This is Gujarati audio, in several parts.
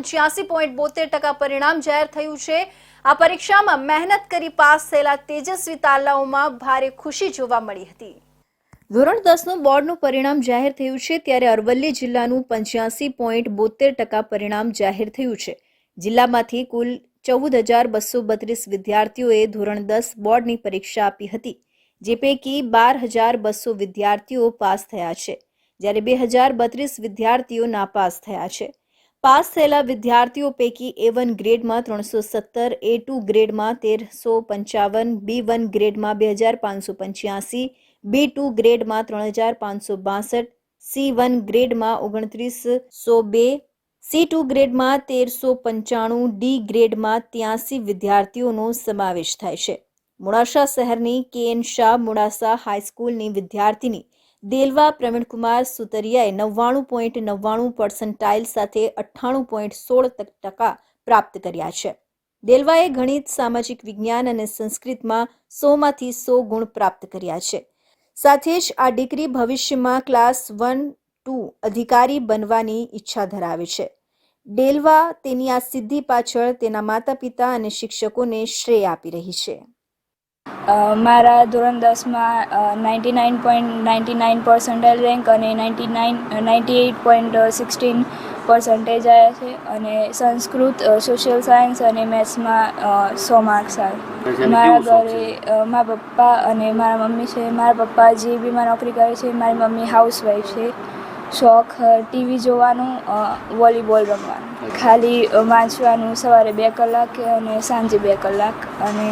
પંચ્યાસી પોઈન્ટ બોતેર ટકા પરિણામ જાહેર થયું છે. આ પરીક્ષામાં મહેનત કરી પાસ થયેલા તેજસ્વી તાલાઓમાં ભારે ખુશી જોવા મળી હતી. ધોરણ દસનું બોર્ડનું પરિણામ જાહેર થયું છે ત્યારે અરવલ્લી જિલ્લાનું પંચ્યાસી પોઈન્ટ બોતેર ટકા પરિણામ જાહેર થયું છે. જિલ્લામાંથી કુલ ચૌદ હજાર બસો બત્રીસ વિદ્યાર્થીઓએ ધોરણ દસ બોર્ડની પરીક્ષા આપી હતી, જે પૈકી બાર હજાર બસો વિદ્યાર્થીઓ પાસ થયા છે, જ્યારે બે હજાર બત્રીસ વિદ્યાર્થીઓ નાપાસ થયા છે. પાસ થયેલા વિદ્યાર્થીઓ પૈકી એ વન ગ્રેડમાં ત્રણસો સત્તર, એ ટુ ગ્રેડમાં તેરસો પંચાવન, બી વન ગ્રેડમાં બે હજાર પાંચસો પંચ્યાસી, બી ટુ ગ્રેડમાં ત્રણ હજાર પાંચસો બાસઠ, સી વન ગ્રેડમાં ઓગણત્રીસો બે, સી ટુ ગ્રેડમાં તેરસો પંચાણું, ડી ગ્રેડમાં ત્યાસી વિદ્યાર્થીઓનો સમાવેશ થાય છે. મોડાસા શહેરની કે એન શાહ મોડાસા હાઈસ્કૂલની વિદ્યાર્થીની દેલવા પ્રવીણકુમાર સુતરિયાએ નવ્વાણું પોઈન્ટ નવ્વાણું પર્સન્ટાઇલ સાથે અઠ્ઠાણું પોઈન્ટ સોળ ટકા પ્રાપ્ત કર્યા છે. દેલવાએ ગણિત, સામાજિક વિજ્ઞાન અને સંસ્કૃતમાં સોમાંથી સો ગુણ પ્રાપ્ત કર્યા છે. સાથે જ આ ડિગ્રી ભવિષ્યમાં ક્લાસ વન, ટુ અધિકારી બનવાની ઈચ્છા ધરાવે છે. ડેલવા તેની આ સિદ્ધિ પાછળ તેના માતા પિતા અને શિક્ષકોને શ્રેય આપી રહી છે. મારા ધોરણ દસમાં ninety nine point ninety nine percentile rank અને ninety nine ninety eight point sixteen percentage આવ્યા છે અને સંસ્કૃત સોશિયલ સાયન્સ અને મેથ્સમાં સો માર્ક્સ આવે. મારા ઘરે મારા પપ્પા અને મારા મમ્મી છે. મારા પપ્પા જે બીમાં નોકરી કરે છે મારી મમ્મી હાઉસવાઈફ છે. શોખ ટીવી જોવાનું વોલીબોલ રમવાનું. ખાલી વાંચવાનું સવારે બે કલાક અને સાંજે બે કલાક અને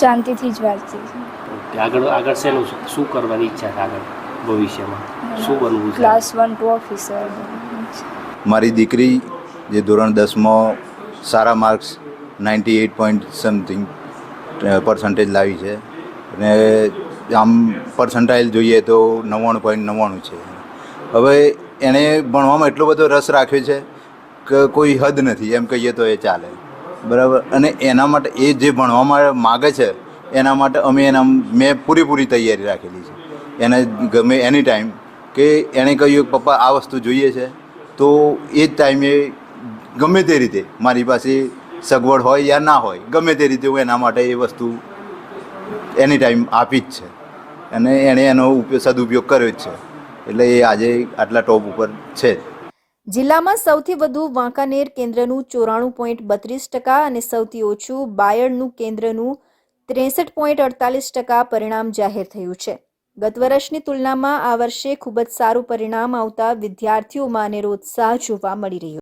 શાંતિથી જ વાંચતી છું આગળ આગળ શેનું શું કરવાની ઈચ્છા છે આગળ ભવિષ્યમાં? શું બનવું છે? ક્લાસ વન ટુ ઓફિસર મારી દીકરી જે ધોરણ દસમાં સારા marks ninety eight point something percentage લાવી છે. અને આમ પર્સન્ટાઇલ જોઈએ તો નવ્વાણું પોઈન્ટ નવ્વાણું છે. હવે એણે ભણવામાં એટલો બધો રસ રાખ્યો છે કે કોઈ હદ નથી એમ કહીએ તો એ ચાલે. બરાબર? અને એના માટે એ જે ભણવામાં માગે છે, એના માટે અમે એના, મેં પૂરેપૂરી તૈયારી રાખેલી છે. એને ગમે એની ટાઈમ કે એણે કહ્યું પપ્પા, આ વસ્તુ જોઈએ છે. તો એ જ ટાઈમે ગમે તે રીતે મારી પાસે સગવડ હોય યા ના હોય, ગમે તે રીતે હું એના માટે એ વસ્તુ એની ટાઈમ આપી જ છે. અને એણે એનો ઉપયોગ, સદુપયોગ કર્યો જ છે. એટલે એ આજે આટલા ટોપ ઉપર છે. જ જિલ્લામાં સૌથી વધુ વાંકાનેર કેન્દ્રનું ચોરાણું પોઈન્ટ બત્રીસ ટકા અને સૌથી ઓછું બાયડનું કેન્દ્રનું ત્રેસઠ પોઈન્ટ અડતાલીસ ટકા પરિણામ જાહેર થયું છે. ગત વર્ષની તુલનામાં આ વર્ષે ખૂબ જ સારું પરિણામ આવતા વિદ્યાર્થીઓમાં અનેરો ઉત્સાહ જોવા મળી રહ્યો